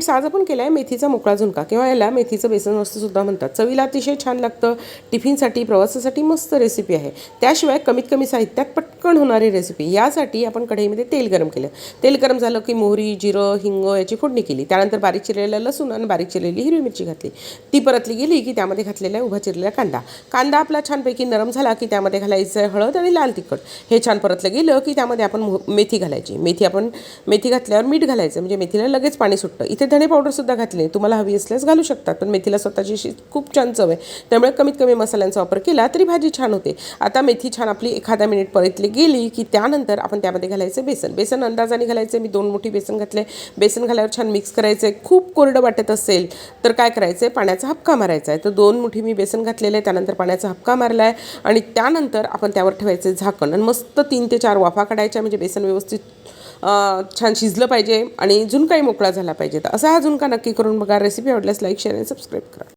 Friends आज आपण केला आहे मेथीचा मोकळा झुणका. किंवा याला मेथीचं बेसन वस्तूसुद्धा म्हणतात. चवीला अतिशय छान लागतं. टिफिनसाठी प्रवासासाठी मस्त रेसिपी आहे. त्याशिवाय कमीत कमी साहित्यात पटकन होणारी रेसिपी यासाठी आपण कढईमध्ये तेल गरम केलं. तेल गरम झालं की मोहरी जिरं हिंग याची फोडणी केली. त्यानंतर बारीक चिरलेलं लसूण आणि बारीक चिरलेली हिरवी मिरची घातली. ती परतली गेली की त्यामध्ये घातलेला उभा चिरलेला कांदा. कांदा आपला छानपैकी नरम झाला की त्यामध्ये घालायचं आहे हळद आणि लाल तिखट. हे छान परतलं गेलं की त्यामध्ये आपण मेथी घालायची. मेथी आपण मेथी घातल्यावर मीठ घालायचं. म्हणजे मेथीला लगेच पाणी सुटतं. इथे धणे पावडरसुद्धा घातली. तुम्हाला हवी असल्यास घालू शकतात पण मेथीला स्वतःची अशी खूप छान चव आहे. त्यामुळे कमीत कमी मसाल्यांचा वापर केला तरी भाजी छान होते. आता मेथी छान आपली एखादा मिनिट परतली गेली की त्यानंतर आपण त्यामध्ये घालायचं बेसन. बेसन अंदाजाने घालायचं. मी दोन मोठी बेसन घातले. बेसन घाल्यावर छान मिक्स करायचं आहे खूप कोरडं वाटत असेल तर काय करायचं आहे पाण्याचा हपका मारायचा आहे तर दोन मुठी मी बेसन घातलेलं आहे. त्यानंतर पाण्याचा हपका मारला आहे आणि त्यानंतर आपण त्यावर ठेवायचं झाकण. आणि मस्त तीन ते चार वाफा काढायच्या. म्हणजे बेसन व्यवस्थित छान शिजलं पाहिजे आणि झुणकाही मोकळा झाला पाहिजे. तर असा हा झुणका नक्की करून बघा. रेसिपी आवडल्यास लाईक शेअर आणि सबस्क्राईब करा.